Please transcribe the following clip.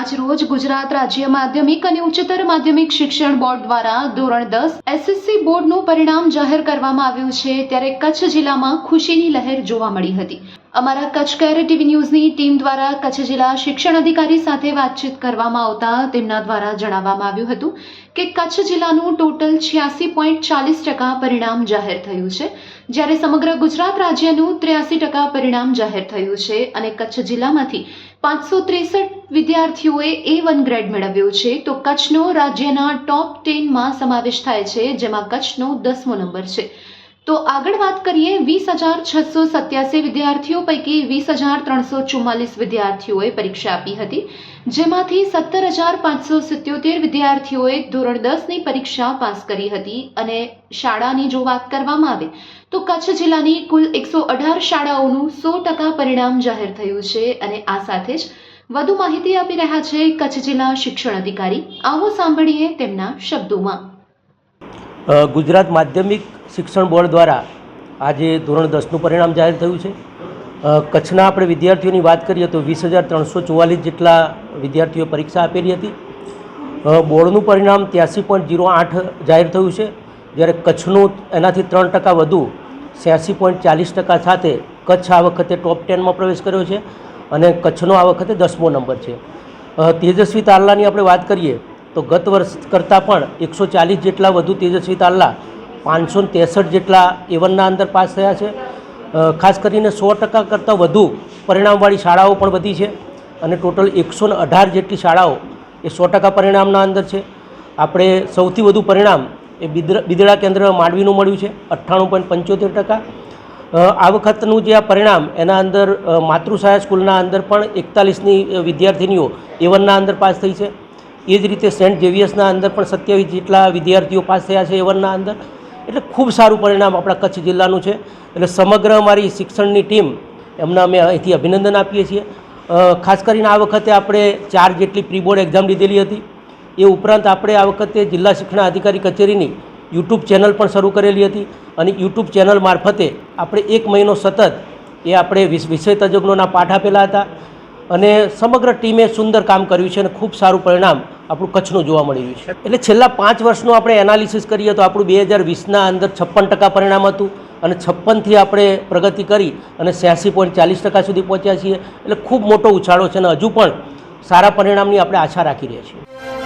આજ રોજ ગુજરાત રાજ્ય માધ્યમિક અને ઉચ્ચતર માધ્યમિક શિક્ષણ બોર્ડ દ્વારા ધોરણ દસ એસએસસી બોર્ડનું પરિણામ જાહેર કરવામાં આવ્યું છે. ત્યારે કચ્છ જિલ્લામાં ખુશીની લહેર જોવા મળી હતી. અમારા કચ્છ કેર ટીવી ન્યૂઝની ટીમ દ્વારા કચ્છ જિલ્લા શિક્ષણ અધિકારી સાથે વાતચીત કરવામાં આવતા તેમના દ્વારા જણાવવામાં આવ્યું હતું કે કચ્છ જિલ્લાનું ટોટલ છ્યાસી પોઈન્ટ ચાલીસ ટકા પરિણામ જાહેર થયું છે, જ્યારે સમગ્ર ગુજરાત રાજ્યનું ત્ર્યાસી ટકા પરિણામ જાહેર થયું છે અને કચ્છ જિલ્લામાંથી પાંચસો ત્રેસઠ વિદ્યાર્થીઓએ એ વન ગ્રેડ મેળવ્યો છે, તો કચ્છનો રાજ્યના ટોપ ટેનમાં સમાવેશ થાય છે, જેમાં કચ્છનો દસમો નંબર છે. તો આગળ વાત કરીએ વીસ હજાર છસો સત્યાસી વિદ્યાર્થીઓ પૈકી વીસ હજાર ત્રણસો ચુમ્માલીસ વિદ્યાર્થીઓએ પરીક્ષા આપી હતી, જેમાંથી સત્તર હજાર પાંચસો સિત્યોતેર વિદ્યાર્થીઓએ ધોરણ દસની પરીક્ષા પાસ કરી હતી અને શાળાની જો વાત કરવામાં આવે, તો કચ્છ જિલ્લાની કુલ એકસો અઢાર શાળાઓનું સો ટકા પરિણામ જાહેર થયું છે અને આ સાથે જ વધુ માહિતી આપી રહ્યા છે કચ્છ જિલ્લા શિક્ષણ અધિકારી. આવો સાંભળીએ તેમના શબ્દોમાં. ગુજરાત માધ્યમિક શિક્ષણ બોર્ડ દ્વારા આજે ધોરણ દસનું પરિણામ જાહેર થયું છે. કચ્છના આપણે વિદ્યાર્થીઓની વાત કરીએ તો વીસ હજાર ત્રણસો ચુવાલીસ જેટલા વિદ્યાર્થીઓએ પરીક્ષા આપેલી હતી. બોર્ડનું પરિણામ ત્યાસી પોઈન્ટ જીરો આઠ જાહેર થયું છે. જ્યારે કચ્છનું એનાથી ત્રણ ટકા વધુ, છ્યાસી પોઈન્ટ ચાલીસ ટકા સાથે કચ્છ આ વખતે ટોપ ટેનમાં પ્રવેશ કર્યો છે અને કચ્છનો આ વખતે દસમો નંબર છે. તેજસ્વી તારલાની આપણે વાત કરીએ તો ગત વર્ષ કરતાં પણ એકસો ચાલીસ જેટલા વધુ તેજસ્વી તારલા પાંચસો ત્રેસઠ જેટલા એવનના અંદર પાસ થયા છે. ખાસ કરીને સો ટકા કરતાં વધુ પરિણામવાળી શાળાઓ પણ વધી છે અને ટોટલ એકસો ને અઢાર જેટલી શાળાઓ એ સો ટકા પરિણામના અંદર છે. આપણે સૌથી વધુ પરિણામ એ બિદડા કેન્દ્ર માંડવીનું મળ્યું છે, અઠ્ઠાણું પોઈન્ટ પંચોતેર ટકા. આ વખતનું જે આ પરિણામ એના અંદર માતૃશાળા સ્કૂલના અંદર પણ એકતાલીસની વિદ્યાર્થીનીઓ એવનના અંદર પાસ થઈ છે. એ જ રીતે સેન્ટ ઝેવિયર્સના અંદર પણ સત્યાવીસ જેટલા વિદ્યાર્થીઓ પાસ થયા છે એવનના અંદર. એટલે ખૂબ સારું પરિણામ આપણા કચ્છ જિલ્લાનું છે. એટલે સમગ્ર અમારી શિક્ષણની ટીમ એમને અમે અહીંથી અભિનંદન આપીએ છીએ. ખાસ કરીને આ વખતે આપણે ચાર જેટલી પ્રી બોર્ડ એક્ઝામ લીધેલી હતી. એ ઉપરાંત આપણે આ વખતે જિલ્લા શિક્ષણ અધિકારી કચેરીની યુટ્યુબ ચેનલ પણ શરૂ કરેલી હતી અને યુટ્યુબ ચેનલ મારફતે આપણે એક મહિનો સતત એ આપણે વિષ- વિષય તજજ્ઞોના પાઠ આપેલા હતા. અને સમગ્ર ટીમે સુંદર કામ કર્યું છે અને ખૂબ સારું પરિણામ આપણું કચ્છનું જોવા મળી રહ્યું છે. એટલે છેલ્લા પાંચ વર્ષનું આપણે એનાલિસિસ કરીએ તો આપણું બે હજાર વીસના અંદર છપ્પન ટકા પરિણામ હતું અને છપ્પનથી આપણે પ્રગતિ કરી અને છ્યાસી પોઈન્ટ ચાલીસ ટકા સુધી પહોંચ્યા છીએ. એટલે ખૂબ મોટો ઉછાળો છે અને હજુ પણ સારા પરિણામની આપણે આશા રાખી રહ્યા છીએ.